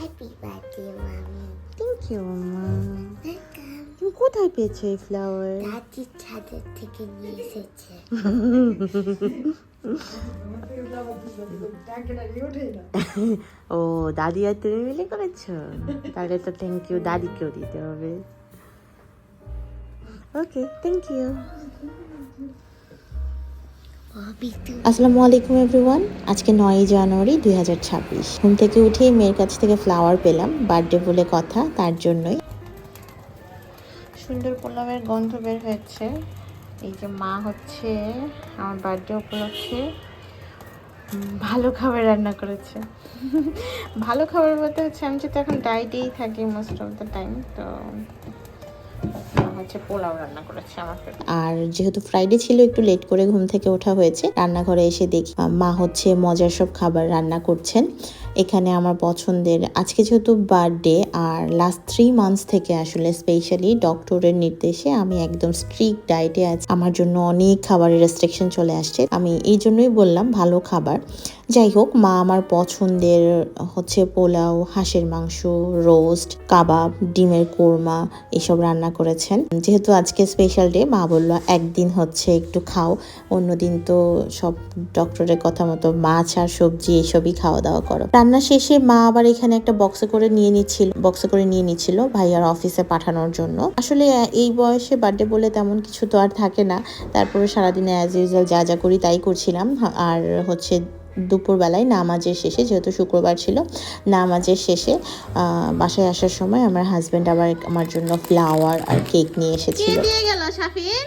Happy birthday, mommy. Thank you মা Welcome. তুমি কোথায় পেয়েছ এই ফ্লাওয়ার দাদি ছাদের থেকে নিয়ে এসেছে। ও দাদি আর তুমি মিলে করেছ? তাহলে তো থ্যাংক ইউ দাদিকেও দিতে হবে। ওকে থ্যাংক ইউ আসসালামু আলাইকুম এভরিওয়ান আজকে নয়ই জানুয়ারি দুই হাজার ছাব্বিশ। ঘুম থেকে উঠেই মেয়ের কাছ থেকে ফ্লাওয়ার পেলাম বার্থডে বলে কথা, তার জন্যই। সুন্দর পোলাওয়ের গন্ধ বের হয়েছে। এই যে মা হচ্ছে, আমার বার্থডে উপলক্ষে ভালো খাবার রান্না করেছে। ভালো খাবার বলতে হচ্ছে, আমি যেহেতু এখন ডায়েটেই থাকি মোস্ট অফ দ্য টাইম তো আর যেহেতু ফ্রাইডে ছিল, একটু লেট করে ঘুম থেকে ওঠা হয়েছে। রান্নাঘরে এসে দেখি মা হচ্ছে মজার সব খাবার রান্না করছেন। এখানে আমার পছন্দের, আজকে যেহেতু বার্থডে আর লাস্ট থ্রি মান্থস থেকে আসলে স্পেশালি ডক্টরের নির্দেশে আমি একদম স্ট্রিক্ট ডায়েটে আছি। আমার জন্য অনেক খাবারের রেস্ট্রিকশন চলে আসছে। আমি এই জন্যই বললাম ভালো খাবার। যাই হোক, মা আমার পছন্দের হচ্ছে পোলাও, হাঁসের মাংস রোস্ট কাবাব, ডিমের কোরমা এসব রান্না করেছেন। যেহেতু আজকে স্পেশাল ডে মা বলল একদিন হচ্ছে একটু খাও। অন্যদিন তো সব ডক্টরের কথা মতো মাছ আর সবজি এসবই খাওয়া দাওয়া করো। রান্না শেষে মা আবার এখানে একটা বক্সে করে নিয়ে নিচ্ছিল বক্সে করে নিয়ে নিচ্ছিল ভাইয়ার অফিসে পাঠানোর জন্য। আসলে এই বয়সে বার্থডে বলে তেমন কিছু তো আর থাকে না। তারপরে সারাদিনে অ্যাজ ইউজুয়াল যা যা করি তাই করছিলাম। আর হচ্ছে দুপুরবেলায় নামাজের শেষে যেহেতু শুক্রবার ছিল নামাজের শেষে বাসায় আসার সময় আমার হাজব্যান্ড আবার আমার জন্য ফ্লাওয়ার আর কেক নিয়ে এসেছিল। দিয়ে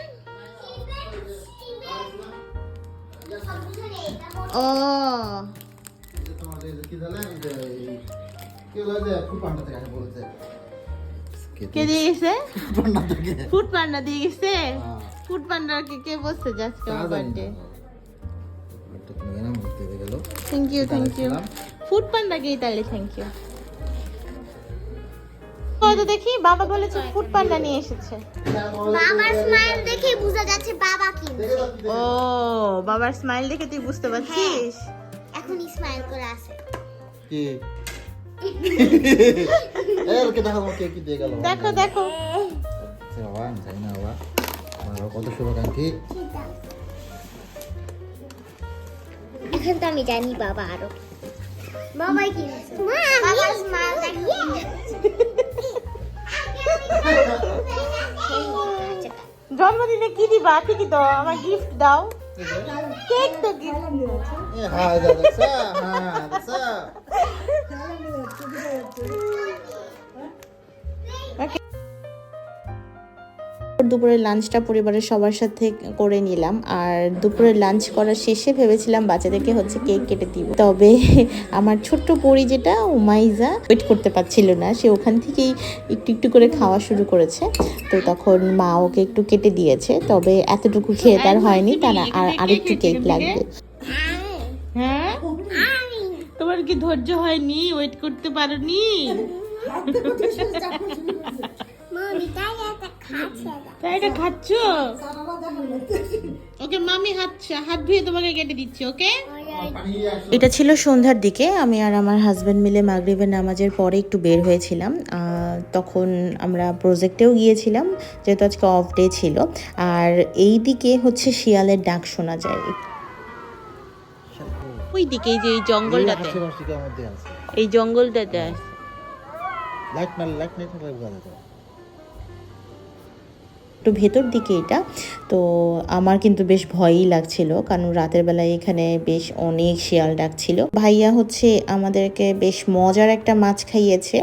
ও। কি জানেন যে কি হলো যে ফুড পান্ডা থেকে আসে বলেছে। কে দিয়ে গেছে? ফুড পান্ডা দিয়ে গেছে? হ্যাঁ। ফুড পান্ডা কে কে বসছে আজকে আমার বার্থডে একটা তুমি কেন মুক্তি দিয়ে গেল। Thank you thank you food তাহলে থ্যাংক ইউ তো দেখি বাবা বলেছে ফুড পান্ডা নিয়ে এসেছে। বাবার স্মাইল দেখে বোঝা যাচ্ছে বাবা কিনছে ও বাবার স্মাইল দেখে তুই বুঝতে পারছিস? এখন স্মাইল করে আছে কি? এর কে দেখো তোমাকে কি দিয়ে গেল। দেখো দেখো। বাবা আমি জানি না বাবা। আমার কত শুভাকাঙ্ক্ষী। এখন তো আমি জানি বাবা আরও। স্মাইল জন্মদিনে কি দিবা? কি দাও? আমার গিফট দাও? কেক তো হ্যাঁ হ্যাঁ দুপুরের লাঞ্চটা পরিবারের সবার সাথে করে নিলাম আর দুপুরের লাঞ্চ করার শেষে ভেবেছিলাম বাচ্চাদেরকে হচ্ছে কেক কেটে দিব। তবে আমার ছোট্ট পরি যেটা উমাইজা ওয়েট করতে পারছিল না। সে ওখান থেকেই একটু একটু করে খাওয়া শুরু করেছে। তো তখন মা ওকে একটু কেটে দিয়েছে। তবে এতটুকু খেয়ে তার হয়নি তার আর আরেকটু কেক লাগবে। হ্যাঁ? তোমার কি ধৈর্য হয়নি? ওয়েট করতে পারোনি? এটা খাচ্ছ? ওকে, মামি হাত হাত ধুয়ে তোমাকে কেটে দিচ্ছি, ওকে? এটা ছিল সন্ধ্যার দিকে। আমি আর আমার হাজব্যান্ড মিলে মাগরিবের নামাজের পরে একটু বের হয়েছিলাম। তখন আমরা প্রজেক্টেও গিয়েছিলাম, যেহেতু আজকে অফ ডে ছিল। আর এই দিকে হচ্ছে শিয়ালের ডাক শোনা যায়। ওই দিকে এই যে এই জঙ্গলটাতে। আছে। এই জঙ্গলটাতে লাইট না লাইট নাই থাকলে বোঝা যেত একটু ভেতর দিকে এটা। তো আমার কিন্তু বেশ ভয়ই লাগছিল কারণ রাতের বেলায় এখানে বেশ অনেক শিয়াল ডাকছিল ভাইয়া হচ্ছে আমাদেরকে বেশ মজার একটা মাছ খাইয়েছে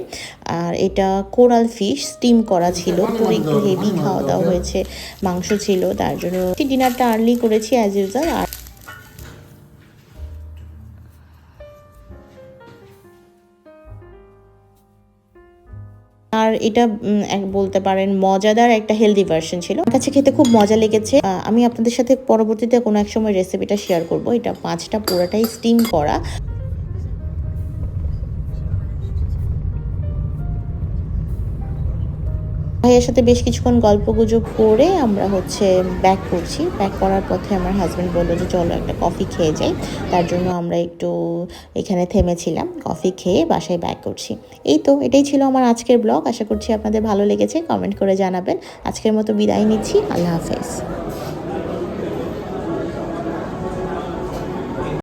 আর এটা কোরাল ফিশ স্টিম করা ছিল। তো একটু হেভি খাওয়া দাওয়া হয়েছে মাংস ছিল তার জন্য। ডিনারটা আর্লি করেছি অ্যাজ ইউজাল আর আর এটা বলতে পারেন মজাদার একটা হেলদি ভার্সন ছিল। আমার কাছে খেতে খুব মজা লেগেছে। আমি আপনাদের সাথে পরবর্তীতে কোনো এক সময় রেসিপিটা শেয়ার করব। এটা পাঁচটা পুরোটাই স্টিম করা। ভাইয়ের সাথে বেশ কিছুক্ষণ গল্প গুজব করে আমরা হচ্ছে ব্যাক করছি। ব্যাক করার পথে আমার হাজব্যান্ড বলল যে, চলো একটা কফি খেয়ে যাই। তার জন্য আমরা একটু এখানে থেমেছিলাম। কফি খেয়ে বাসায় ব্যাক করছি। এই তো, এটাই ছিল আমার আজকের ব্লগ আশা করছি আপনাদের ভালো লেগেছে। কমেন্ট করে জানাবেন। আজকের মতো বিদায় নিচ্ছি। আল্লাহ হাফেজ।